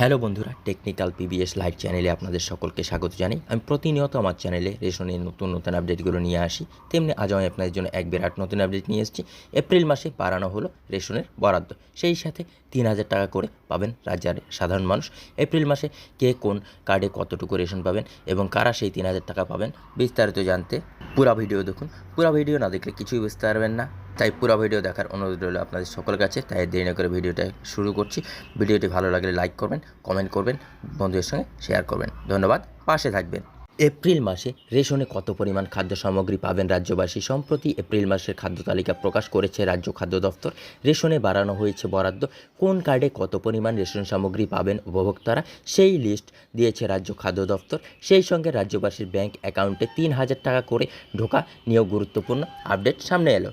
Hello বন্ধুরা, technical PBS live চ্যানেলে আপনাদের সকলকে স্বাগত জানাই। আমি প্রতিনিয়ত আমার চ্যানেলে রেশনের নতুন নতুন আপডেটগুলো নিয়ে আসি। তেমনি আজ আমি আপনাদের জন্য এক বিরাট নতুন আপডেট নিয়ে এসেছি। এপ্রিল মাসে বাড়ানো হলো রেশনের বরাদ্দ। সেই সাথে তিন হাজার টাকা করে পাবেন রাজ্যের সাধারণ মানুষ। এপ্রিল মাসে কে কোন কার্ডে কতটুকু রেশন পাবেন এবং কারা সেই তিন হাজার টাকা পাবেন বিস্তারিত জানতে পুরো ভিডিও দেখুন। পুরা ভিডিও না দেখলে কিছুই বুঝতে পারবেন না। তাই পুরো ভিডিও দেখার অনুরোধ রইল আপনাদের সকলের কাছে তাই দেরি না করে ভিডিওটা শুরু করছি। ভিডিওটি ভালো লাগলে লাইক করবেন, কমেন্ট করবেন, বন্ধুদের সঙ্গে শেয়ার করবেন। ধন্যবাদ। পাশে থাকবেন। এপ্রিল মাসে রেশনে কত পরিমাণ খাদ্য সামগ্রী পাবেন রাজ্যবাসী? সম্প্রতি এপ্রিল মাসের খাদ্য তালিকা প্রকাশ করেছে রাজ্য খাদ্য দফতর রেশনে বাড়ানো হয়েছে বরাদ্দ। কোন কার্ডে কত পরিমাণ রেশন সামগ্রী পাবেন উপভোক্তারা? সেই লিস্ট দিয়েছে রাজ্য খাদ্য দফতর সেই সঙ্গে রাজ্যবাসীর ব্যাংক অ্যাকাউন্টে তিন হাজার টাকা করে ঢোকা নিয়েও গুরুত্বপূর্ণ আপডেট সামনে এলো।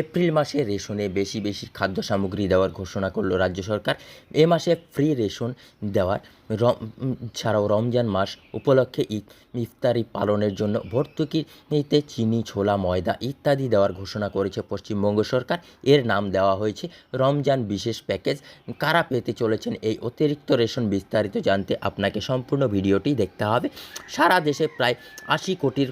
এপ্রিল মাসে রেশনে বেশি বেশি খাদ্য সামগ্রী দেওয়ার ঘোষণা করল রাজ্য সরকার। এ মাসে ফ্রি রেশন দেওয়ার রম ছাড়াও রমজান মাস উপলক্ষে ঈদ ইফতারি পালনের জন্য ভর্তুকিতে চিনি, ছোলা, ময়দা ইত্যাদি দেওয়ার ঘোষণা করেছে পশ্চিমবঙ্গ সরকার। এর নাম দেওয়া হয়েছে রমজান বিশেষ প্যাকেজ। কারা পেতে চলেছেন এই অতিরিক্ত রেশন বিস্তারিত জানতে আপনাকে সম্পূর্ণ ভিডিওটি দেখতে হবে। সারা দেশে প্রায় আশি কোটির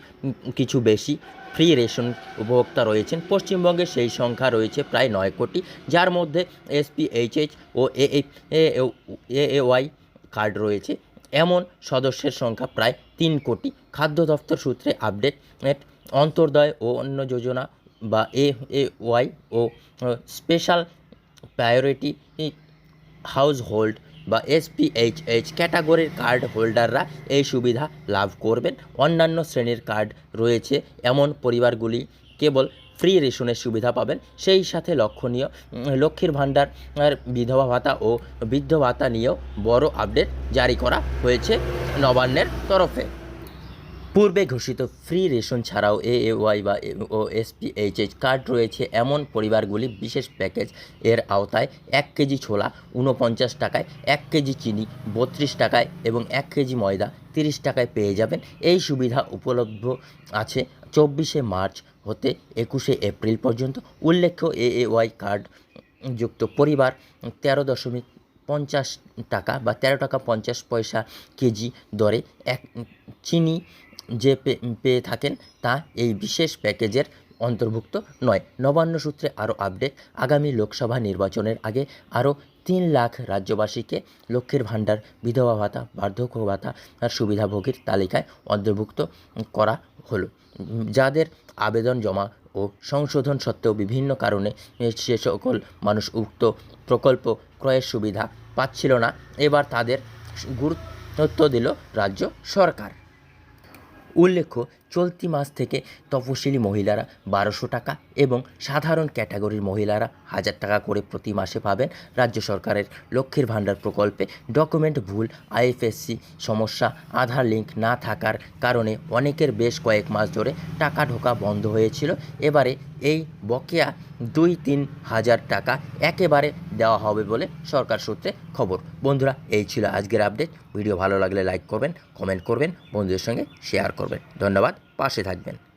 কিছু বেশি ফ্রি রেশন উপভোক্তা রয়েছেন। পশ্চিমবঙ্গে সেই সংখ্যা রয়েছে প্রায় নয় কোটি, যার মধ্যে এসপিএইচএইচ ও এ ওয়াই কার্ড রয়েছে। এমন সদস্যের সংখ্যা প্রায় তিন কোটি। খাদ্য দফতর সূত্রে আপডেট অন্তর্দয় ও অন্য যোজনা বা এ এ ওয়াই ও, স্পেশাল প্রায়োরিটি হাউস হোল্ড বা এসপিএইচএইচ ক্যাটাগরির কার্ড হোল্ডাররা এই সুবিধা লাভ করবেন। অন্যান্য শ্রেণির কার্ড রয়েছে, এমন পরিবারগুলি কেবল ফ্রি রেশনের সুবিধা পাবেন। সেই সাথে লক্ষণীয় লক্ষ্মীর ভাণ্ডার বিধবা ভাতা ও বৃদ্ধ ভাতা নিয়েও বড় আপডেট জারি করা হয়েছে নবান্নের তরফে। পূর্বে ঘোষিত ফ্রি রেশন ছাড়াও এ ওয়াই বা ও এসপিএইচএইচ কার্ড রয়েছে। এমন পরিবারগুলি বিশেষ প্যাকেজ এর আওতায় এক কেজি ছোলা উনপঞ্চাশ টাকায়, এক কেজি চিনি বত্রিশ টাকায় এবং এক কেজি ময়দা তিরিশ টাকায় পেয়ে যাবেন। এই সুবিধা উপলব্ধ আছে চব্বিশে মার্চ হতে একুশে এপ্রিল পর্যন্ত। উল্লেখ্য এ ওয়াই কার্ড যুক্ত পরিবার তেরো দশমিক পঞ্চাশ টাকা বা তেরো টাকা পঞ্চাশ পয়সা কেজি দরে এক চিনি যে পেয়ে থাকেন তা এই বিশেষ প্যাকেজের অন্তর্ভুক্ত নয়। নবান্ন সূত্রে আরও আপডেট, আগামী লোকসভা নির্বাচনের আগে আরও তিন লাখ রাজ্যবাসীকে লক্ষ্মীর ভাণ্ডার, বিধবা ভাতা, বার্ধক্য ভাতা আর সুবিধাভোগীর তালিকায় অন্তর্ভুক্ত করা হলো। যাদের আবেদন জমা ও সংশোধন সত্ত্বেও বিভিন্ন কারণে সে সকল মানুষ উক্ত প্রকল্প ক্রয়ের সুবিধা পাচ্ছিল না, এবার তাদের গুরুত্ব দিল রাজ্য সরকার। উল্লেখ্য চলতি মাস থেকে তপশিলি মহিলারা বারোশো টাকা এবং সাধারণ ক্যাটাগরির মহিলারা হাজার টাকা করে প্রতি মাসে পাবেন রাজ্য সরকারের লক্ষ্মীর ভাণ্ডার প্রকল্পে ডকুমেন্ট ভুল, আইএফএসসি সমস্যা, আধার লিঙ্ক না থাকার কারণে অনেকের বেশ কয়েক মাস ধরে টাকা ঢোকা বন্ধ হয়েছিল। এবারে এই বকেয়া দুই তিন হাজার টাকা একেবারে দেওয়া হবে বলে সরকার সূত্রে খবর। বন্ধুরা, এই ছিল আজকের আপডেট। ভিডিও ভালো লাগলে লাইক করবেন, কমেন্ট করবেন, বন্ধুদের সঙ্গে শেয়ার করবেন। ধন্যবাদ, পাশে থাকবেন।